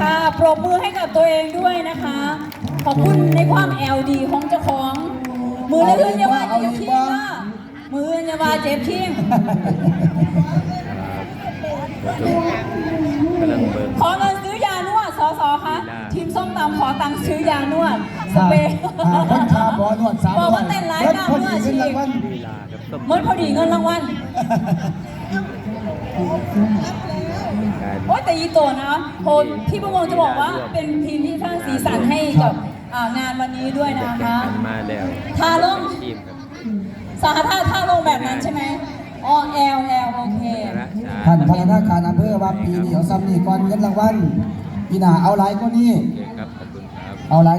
ค่ะ ปรบมือให้กับตัวเองด้วยนะคะ ขอบคุณในความแอลดีของเจ้าของ มือละเอื้อนอยาว่าเจ็บทิ้งว่ามือเอื้อนอยาว่าเจ็บทิ้งกำลังเบิ่งขอเงินซื้อยานวดสอสอคะทีมส้มตำขอตังค์ซื้อยานวดสเปรย์อ่าคนคาบอนวดสามบอกว่าเต้นหลายเพิ่นกล้ามคนเนื้ออีอาชีกพรางวัลลีลากับส้มเมื่อพอดีเงินรางวัล การ โอ้ยแต่อีโตนะโหพี่ประมงจะบอกว่าเป็นทีมที่สร้างสีสันให้กับอ่างานวันนี้ด้วยนะแข่งคะ ขันมาแล้วทาลง ทีมครับสาท่าท่าลงแบบนั้นใช่ไหมอ๋อแอลแอลโอเคละชาท่านพัฒนาการอำเภอว่าปีนี้เอาซ้ำนี่ก่อนเงินรางวัลปีหน้าเอาหลายก็นี่ โอเคครับ ขอบคุณครับ เอาหลาย